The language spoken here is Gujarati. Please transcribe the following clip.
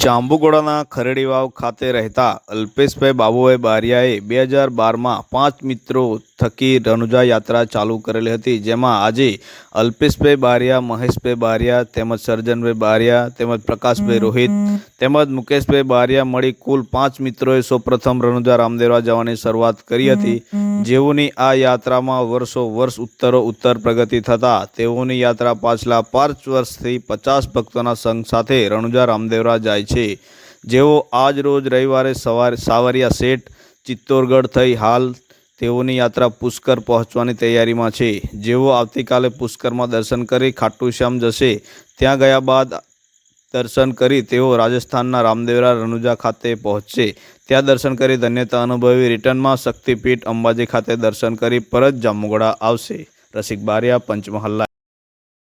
જાંબુઘોડાના ખરડીવાવ ખાતે રહેતા અલ્પેશભાઈ બાબુભાઈ બારિયાએ બે હજાર બારમાં પાંચ મિત્રો થકી રણુજા યાત્રા ચાલુ કરેલી હતી. જેમાં આજે અલ્પેશભાઈ બારિયા, મહેશભાઈ બારિયા, તેમજ સર્જનભાઈ બારિયા, તેમજ પ્રકાશભાઈ રોહિત, તેમજ મુકેશભાઈ બારિયા મળી કુલ પાંચ મિત્રોએ સૌપ્રથમ રણુજા રામદેવરા જવાની શરૂઆત કરી હતી. જેઓની આ યાત્રામાં વર્ષો વર્ષ ઉત્તરો ઉત્તર પ્રગતિ થતાં, તેઓની યાત્રા પાછલા પાંચ વર્ષથી પચાસ ભક્તોના સંઘ સાથે રણુજા રામદેવરા જાય છે. જેઓ આજ રોજ રવિવારે સવારે સાવરિયા શેઠ, ચિત્તોરગઢ થઈ હાલ તેઓની યાત્રા પુષ્કર પહોંચવાની તૈયારીમાં છે. જેઓ આવતીકાલે પુષ્કરમાં દર્શન કરી ખાટુ શ્યામ જશે, ત્યાં ગયા બાદ દર્શન કરી તેઓ રાજસ્થાનના રામદેવરા રણુજા ખાતે પહોંચશે. ત્યાં દર્શન કરી ધન્યતા અનુભવી રિટર્નમાં શક્તિપીઠ અંબાજી ખાતે દર્શન કરી પરત જામુગડા આવશે. રસિક બારિયા, પંચમહાલ